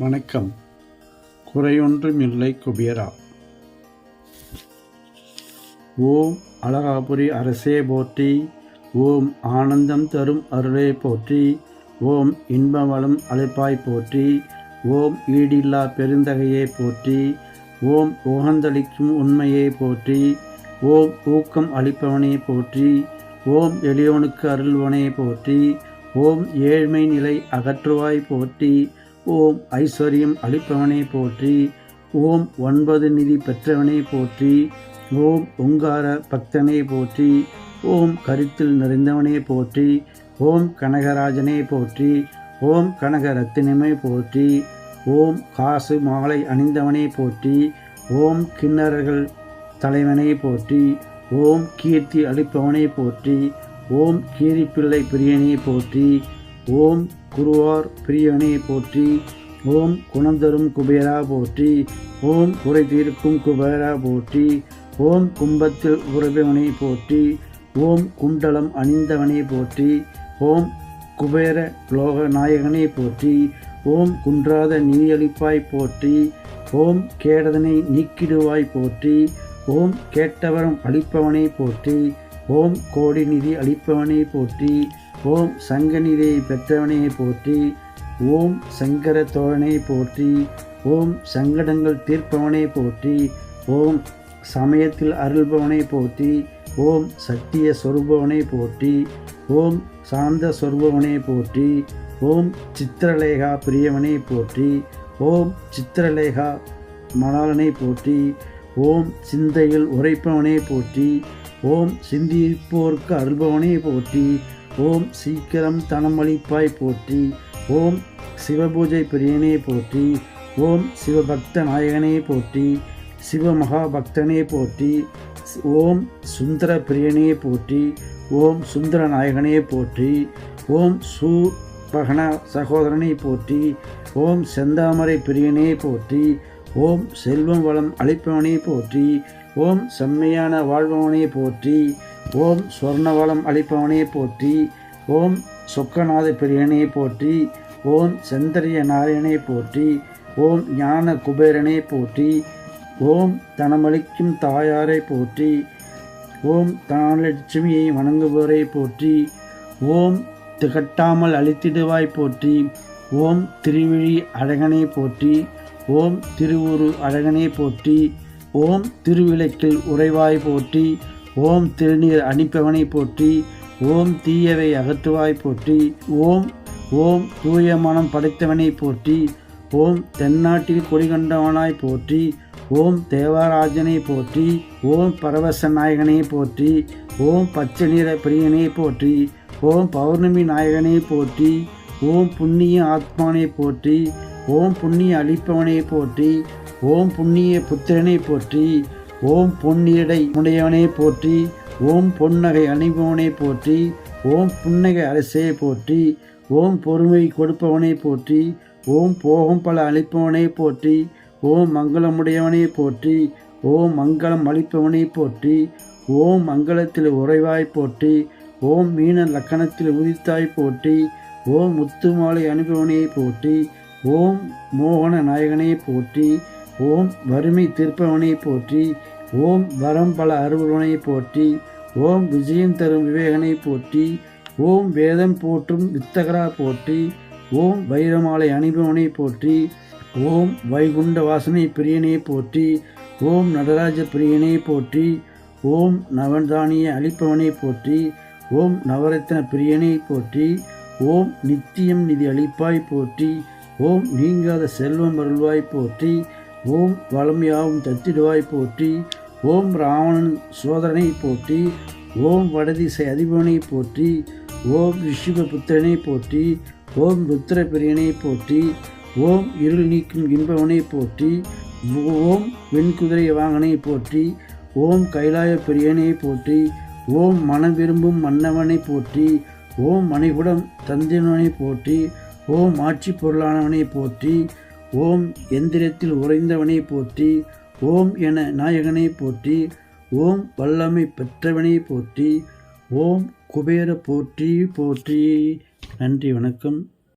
வணக்கம். குறையொன்றுமில்லை குபேரா. ஓம் அழகாபுரி அரசே போற்றி ஓம் ஆனந்தம் தரும் அருளே போற்றி ஓம் இன்பவளம் அழைப்பாய் போற்றி ஓம் ஈடில்லா பெருந்தகையே போற்றி ஓம் உகந்தளிக்கும் உண்மையே போற்றி ஓம் ஊக்கம் அளிப்பவனே போற்றி ஓம் எளியோனுக்கு அருள்வனே போற்றி ஓம் ஏழ்மை நிலை அகற்றுவாய் போற்றி ஓம் ஐஸ்வர்யம் அளிப்பவனே போற்றி ஓம் ஒன்பது நிதி பெற்றவனே போற்றி ஓம் ஓங்கார பக்தனே போற்றி ஓம் கருத்தில் நிறைந்தவனே போற்றி ஓம் கனகராஜனே போற்றி ஓம் கனகரத்தினமே போற்றி ஓம் காசு மாலை அணிந்தவனே போற்றி ஓம் கிண்ணறர்கள் தலைவனே போற்றி ஓம் கீர்த்தி அளிப்பவனே போற்றி ஓம் கீரிப்பிள்ளை பிரியனே போற்றி ஓம் குருவார் பிரியனே போற்றி ஓம் குணந்தரும் குபேரா போற்றி ஓம் குறை தீர்க்கும் குபேரா போற்றி ஓம் கும்பத்தில் உறவினை போற்றி ஓம் குண்டலம் அணிந்தவனை போற்றி ஓம் குபேர லோக நாயகனை போற்றி ஓம் குன்றாத நீயளிப்பாய் போற்றி ஓம் கேடதனை நீக்கிடுவாய் போற்றி ஓம் கேட்டவரம் அளிப்பவனை போற்றி ஓம் கோடி நிதி அளிப்பவனை போற்றி ஓம் சங்க நிதியை பெற்றவனே போற்றி ஓம் சங்கர தோழனை போற்றி ஓம் சங்கடங்கள் தீர்ப்பவனை போற்றி ஓம் சமயத்தில் அருள்பவனை போற்றி ஓம் சத்திய சொருபவனை போற்றி ஓம் சாந்த சொருபவனை போற்றி ஓம் சித்திரலேகா பிரியவனை போற்றி ஓம் சித்திரலேகா மணாலனை போற்றி ஓம் சிந்தையில் உரைப்பவனே போற்றி ஓம் சிந்திப்போர்க்கு அருள்பவனே போற்றி ஓம் சீக்கிரம் தனமளிப்பாய் போற்றி ஓம் சிவபூஜை பிரியனே போற்றி ஓம் சிவபக்த நாயகனே போற்றி சிவமகாபக்தனே போற்றி ஓம் சுந்தர பிரியனே போற்றி ஓம் சுந்தர நாயகனே போற்றி ஓம் சூபகன சகோதரனை போற்றி ஓம் செந்தாமரை பிரியனே போற்றி ஓம் செல்வம் வளம் அளிப்பவனே போற்றி ஓம் செம்மையான வாழ்பவனே போற்றி ஓம் சொர்ணவளம் அளிப்பவனே போற்றி ஓம் சொக்கநாத பிரியனே போற்றி ஓம் செந்தரிய நாராயணே போற்றி ஓம் ஞான குபேரனே போற்றி ஓம் தனமளிக்கும் தாயாரை போற்றி ஓம் தனலட்சுமியை வணங்குபவரை போற்றி ஓம் திகட்டாமல் அழித்திடுவாய் போற்றி ஓம் திருவிழி அழகனை போற்றி ஓம் திருவுரு அழகனே போற்றி ஓம் திருவிளக்கில் உறைவாய் போற்றி ஓம் திருநீர் அணிப்பவனை போற்றி ஓம் தீயவை அகற்றுவாய் போற்றி ஓம் ஓம் தூய மனம் படைத்தவனை போற்றி ஓம் தென்னாட்டில் கொடிகண்டவனாய் போற்றி ஓம் தேவராஜனை போற்றி ஓம் பரவச நாயகனை போற்றி ஓம் பச்சை நிற பிரியனை போற்றி ஓம் பௌர்ணமி நாயகனை போற்றி ஓம் புண்ணிய ஆத்மானை போற்றி ஓம் புண்ணிய அளிப்பவனை போற்றி ஓம் புண்ணிய புத்திரனை போற்றி ஓம் பொன்னிரடை உடையவனே போற்றி ஓம் பொன்னகை அணிபவனே போற்றி ஓம் புன்னகை அரசே போற்றி ஓம் பொறுமை கொடுப்பவனே போற்றி ஓம் போகும் பல அளிப்பவனே போற்றி ஓம் மங்களமுடையவனே போற்றி ஓம் மங்களம் அளிப்பவனை போற்றி ஓம் மங்களத்தில் உறைவாய் போற்றி ஓம் மீன லக்கணத்தில் உதித்தாய் போற்றி ஓம் முத்துமாலை அனுபவனை போற்றி ஓம் மோகன நாயகனே போற்றி ஓம் வறுமை தீர்ப்பவனை போற்றி ஓம் வரம் பல அருள்வனை போற்றி ஓம் விஜயம் தரும் விவேகனை போற்றி ஓம் வேதம் போற்றும் வித்தகரா போற்றி ஓம் வைரமாலை அணிபவனை போற்றி ஓம் வைகுண்ட வாசனை பிரியனை போற்றி ஓம் நடராஜ பிரியனை போற்றி ஓம் நவன்தானிய அளிப்பவனை போற்றி ஓம் நவரத்ன பிரியனை போற்றி ஓம் நித்தியம் நிதி அளிப்பாய் போற்றி ஓம் நீங்காத செல்வம் அருள்வாய் போற்றி ஓம் வளமையாவும் தத்திடுவாய் போற்றி ஓம் ராவணன் சோதரனை போற்றி ஓம் வடதிசை அதிபவனை போற்றி ஓம் ரிஷிப புத்திரனை போற்றி ஓம் ருத்திர பிரியனை போற்றி ஓம் இருள் நீக்கும் இன்பவனை போற்றி ஓம் வெண்குதிரை வாகனை போற்றி ஓம் கைலாய பிரியனை போற்றி ஓம் மனம் விரும்பும் மன்னவனை போற்றி ஓம் மணிகுடம் தந்தினவனை போற்றி ஓம் ஆட்சி பொருளானவனை போற்றி ஓம் எந்திரத்தில் உறைந்தவனை போற்றி ஓம் என நாயகனை போற்றி ஓம் வல்லமை பெற்றவனை போற்றி ஓம் குபேர போற்றி போற்றி. நன்றி வணக்கம்.